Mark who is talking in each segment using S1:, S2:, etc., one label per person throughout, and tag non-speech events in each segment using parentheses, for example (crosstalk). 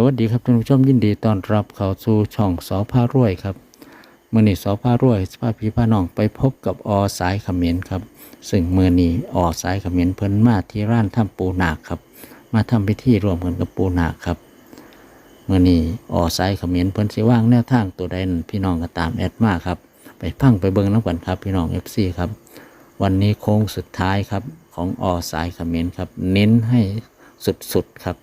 S1: สวัสดีครับท่านผู้ชมยินดีต้อนรับเข้าสู่ช่องสอพารวยครับมื่อนี้สอพารวยสภาพพี่พาน้องไปพบกับอสายขมิ้นครับ ซึ่งมื่อนี้อสายขมิ้นเพิ่นมาที่ร้านถ้ำปูนาคครับ มาทำพิธีรวมกันกับปูนาคครับมื่อนี้อสายขมิ้นเพิ่นสิว่างแนวทางตัวใดนพี่น้องก็ตามแอดมาครับ ไปพังไปเบิ่งน้ำกันครับพี่น้อง FC ครับ วันนี้โค้งสุดท้ายครับของอสายขมิ้นครับ เน้นให้สุดๆครับ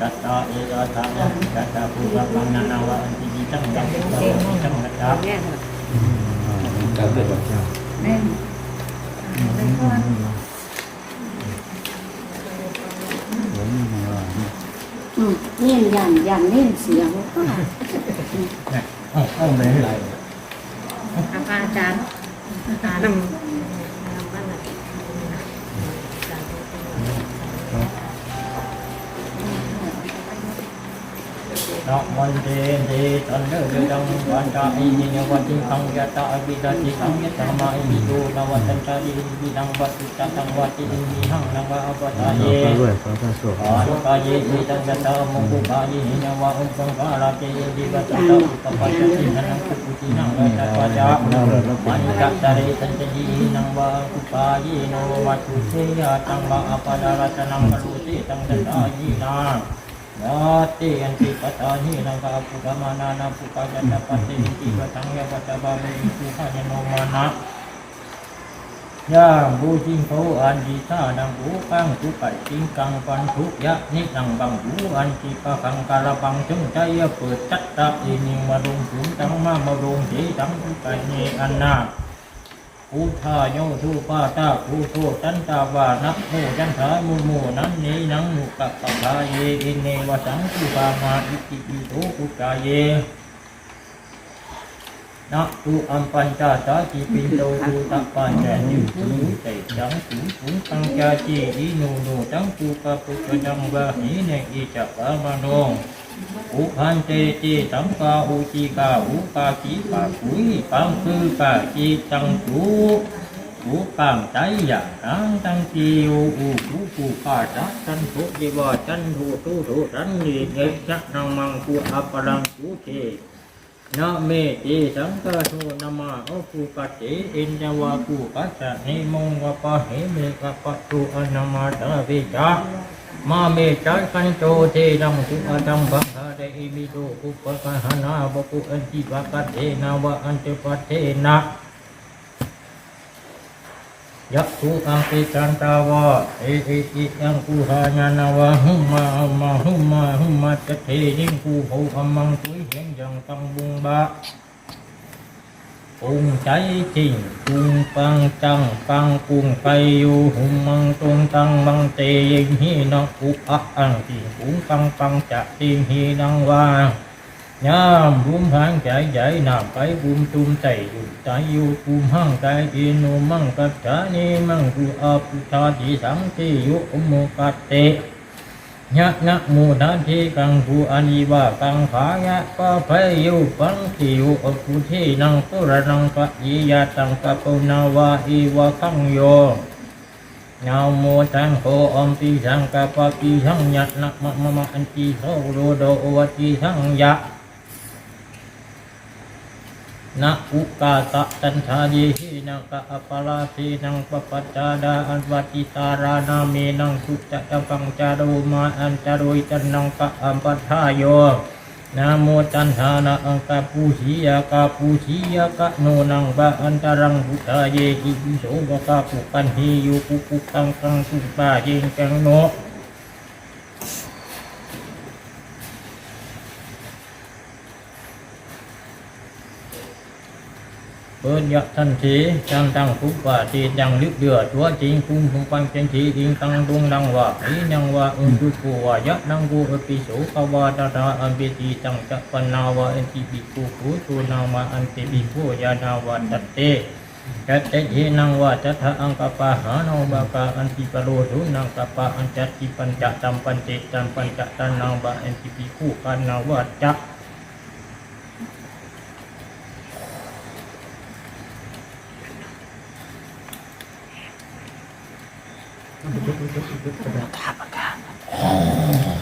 S2: จัตตาเอราธานะจัตตาภูริปังนานาวะอันติจิตังกังกังจังกัจจา
S3: อืม เล่นยันยันเล่นเสียงก็
S2: เอ้าเอ้าเลยอะไร
S3: อาจารย์อาจารย์ น
S2: นะวันเดเดตันเดเดดังวันจาอินิยวันจิตังยะตาอภิดาติสังยะตมาอิมิโดนวัตันจาอิมินังวัติจัตังวัติอิมิหังนังวะอปตาเยอานุกาเยเอตังยะตามุกุกาเยหินวะอุปังกาลาเจดิวัตตะอุปปัจจินังกุปุจินังวัตตะจามันกัตตะเรตันเจดีนังวะอุปาเยโนวัตุเสยตังวะอปดารัตนังกรุติตังตตายีนา วัติอันติปตาหินังกาปุกามานานาปุกายะตะปะเตติวะตังยะวัตบามิสุขะยโนมานะย่างบูจิงเขาอันดีท่านังบูปังทุปัดจิงกังปันทุยะนินังบังบูอันจีปะกังกาลบังจงใจเปิดจัตตาอินิมาลงถุงตังมามาลงเจตังทุปันเนอันนา ภูธาโยทุปาตาภูโทตันตาวานะโมจันทามุโมนั้นนี้นังมุกัปปะทาเยอินเนวสังคุปามาอิติปิโตกุกายเยนะตุอัมปัญจาสาจิปิโตตุตะปัญจยุตุเตจังตุปุตังจาจีอิโนโนจังตุปะปุกจังวะหิเนอิจัปะมโน อุพันเตจิสัมปาอุจิกาอุปาจิปะปุยปังคือกาจิจังตุอุปังใจอยะนังตังจิอุอุปุปุปาจัจันทุจิวะจันทุตุตุรันนิเยจักนังมังคุอัปปะรังคุเทนะเมติสังฆโสนามาโอภูกัจเจอินจาวาภูกัจจะนิมงวะปะเหเมกะปะตุอนามาตาวิจา มาเมจัคันโตเทนังสุอาตังบังคาเดอิมิโตอุปะกะหานาบกุอันจิปะกัจเจนาวะอันเตปะเทนะยักขุอังปิจันตาวะเอเออิยังกูหาญานาวะหุมาหุมมาหุมาหุมมาจะเทนิงกูโหอมังตุยเห็นยังตังบุงบะ ปุงใจจริงปุงปังจังปังปุงไปอยู่หุมมังตรงตังบังเตยิงฮีนังอุอะอังติปุงปังปังจะติงฮีนังวางยามบุมหางใจใหญ่นำไปบุมตุมใจอยู่ใจอยู่ปุมหังใจอินุมังกัจจานิมังกุอาปุชาติสังติยุอุโมกัตเต ยะนะโมทันทีกังภูอานิวากังขายะปะเพยุปังคิวอกุทีนังตุระนังปะยิยาตังกะปุนาวาอีวะขังโยนาโมตังโฆอมปิสังกะปะปิสังยะนะมะมะมะอันตีโสโรโดอวะตีสังยะ นะอุกาตะตันทาดีหินังกะอปาราสีนังปะปัจจาดาอันวัติตารานาเมนังสุจัตตังจารุมาอันจารุยตันนังกะอัมปัฏฐายโยนะโมตันหานะอังกะปูชียากะปูชียากะโนนังบะอันตรังพุทธาเยกิวิโสบะกะปุกันหิยุปุปุกังกังสุปาเยงกังโน เปิดยะทันทีจังตังคุปปะทีจังลึกเดือดตัวจริงคุ้มคุ้มปังเป็นทีดิงตังดุงดังว่าอีนังว่าอุนดุกูว่ายะนังกูอปิโสภาวาตาตาอันเบตีจังจักปนาวะอันติปิกูกูตูนามาอันติปิโกยานาวะตัตเตจัตเตเยนังวาจัตถะอังกปะหาโนบากาอันติปโรธุนังกปะอันจัตติปัญจตัมปัญเจตัมปัญจตันนังบะอันติปิคู่กันนาวาจัก (laughs) Magkakapagkakapag.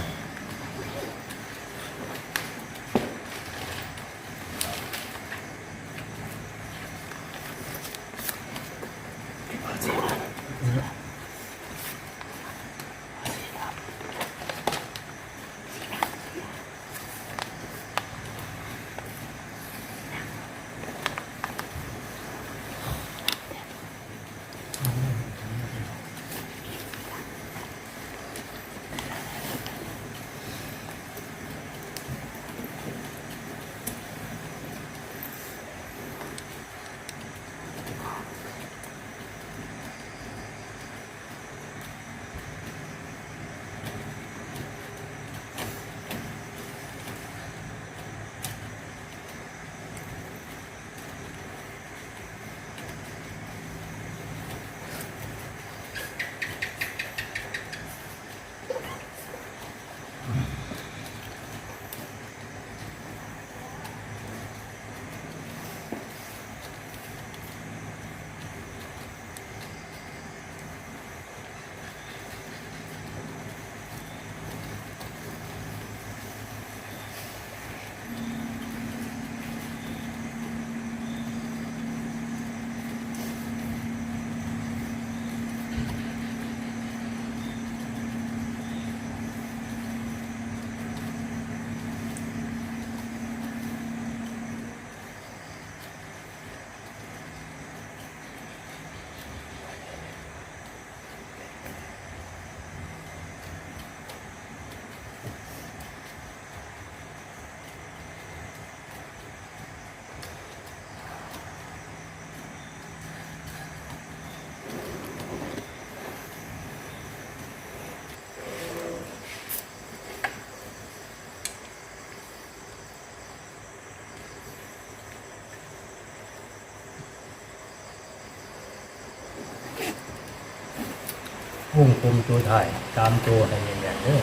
S2: วงกลมตัวไทายตามตัวให้แน่ๆเด้อ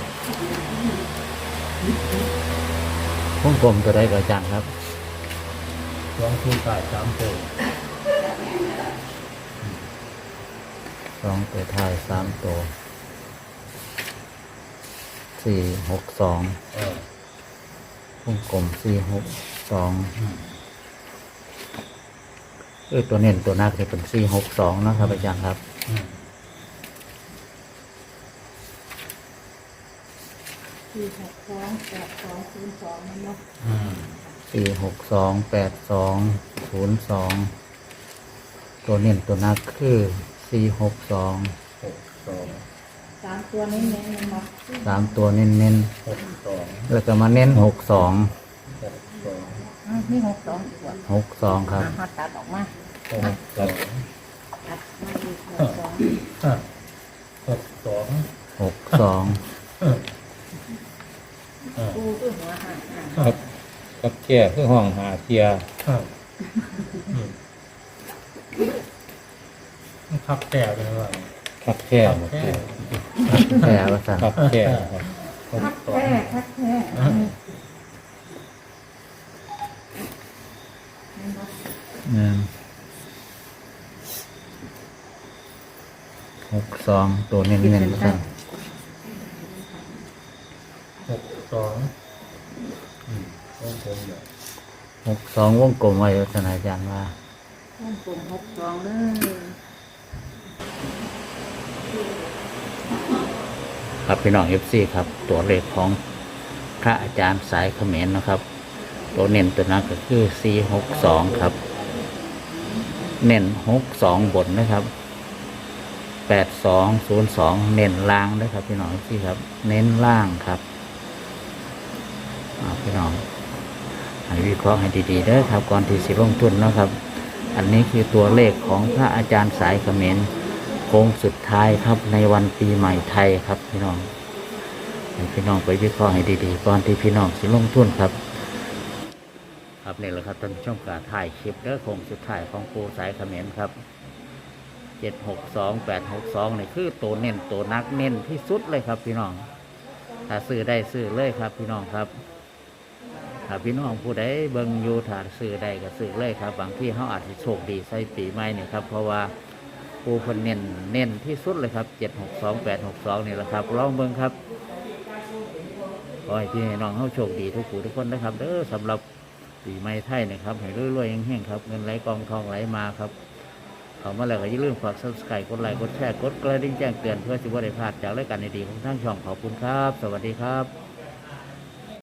S1: วงกลมตัวใดก็อาจารย์ครับ
S2: สองตัวไทายสามตัว
S1: สองตัวท้ายสามตัวสี่หกสอง
S2: เออ
S1: วงกลมสี่หกสองเออตัวเน้นตัวนักจะเป็นสี่หกสองนะครับอาจารย์ครับ
S2: อืม
S3: สี่หกสองแปดสองศูนย์สองมันเนาะ
S2: อืม
S1: สี่หกสองแปดสองศูนย์สองตัวเน้นตัวนักคือสี่หกสอง
S2: หกสอง
S3: สามตัวนี้เน้นมันเนาะ
S1: สามตัวเน้นเน้น
S2: หกสอง
S1: ๆแล้วก็มาเน้นหกสอง
S2: หกสอง
S3: อ้าวนี่หกสองตัว
S1: หกสองครับ
S3: อะเขาตัดออกมา
S2: หกสอง
S3: ตัดมาอีกหกสอง
S2: อะหกสอง
S1: หกสอง
S3: ตู้ตู้หัวห่างห่าง
S4: ครับ กับแก่คือห้องหาเทีย
S2: อะอืมมันขับแต่กันว่า
S4: ครับแค่
S2: ขับ
S4: หมด
S2: แต่
S4: เลย
S1: แค่ว่าสั่น
S4: ครับแค่ครับ
S2: หก
S3: คัก
S2: สอง
S3: แท้คักแท้
S2: อะ
S1: อืมหกสองตัวเน้นเน้นๆว่าสั่น
S2: หกสองอืมวงกลมเลย
S1: หก สองวงกลมไว้ว่าสั่นอาจารย์ว่า
S3: วงกลมหกสองเลย
S1: ครับพี่น้องเอฟซีครับ ตัวเลขของพระอาจารย์สายเขมรนะครับ ตัวเน้นตัวนั้นก็คือสี่หกสองครับ เน้นหกสองบนนะครับแปดสองศูนย์สองเน้นล่างนะครับ พี่น้องที่ครับ เน้นล่างครับพี่น้อง วิเคราะห์ให้ดีๆเด้อครับก่อนที่สิลงทุนนะครับ อันนี้คือตัวเลขของพระอาจารย์สายเขมรโค้งสุดท้ายครับในวันปีใหม่ไทยครับพี่น้องพี่น้องไปวิเคราะห์ให้ดีๆก่อนที่พี่น้องสิลงทุนครับ ครับนี่แหละครับท่านผู้ชมกาถ่ายคลิปเด้อโค้งสุดท้ายของปูสายเขมรครับเจ็ดหกสองแปดหกสองนี่คือตัวเน้นตัวนักเน้นที่สุดเลยครับพี่น้องถ้าซื้อได้ซื้อเลยครับพี่น้องครับ ถ้าพี่น้องผู้ใดเบิ่งอยู่ถ้าซื้อได้ก็ซื้อเลยครับบางที่เขาอาจจะโชคดีใส่ปีใหม่นี่ครับเพราะว่าปูเพิ่นเน้นเน้นที่สุดเลยครับเจ็ดหกสองแปดหกสองนี่แหละครับลองเบิ่งครับขอให้พี่น้องเขาโชคดีทุกผู้ทุกคนนะครับเด้อสำหรับปีใหม่ไทยนะครับให้รวยๆแห้งๆครับเงินไหลกองทองไหลมาครับเขามาแล้วก็อย่าลืมฝาก subscribe กดไลค์กดแชร์กดกระดิ่งแจ้งเตือนเพื่อสิว่าได้พลาดจากรายการดีๆของทางช่องขอบคุณครับ สวัสดีครับ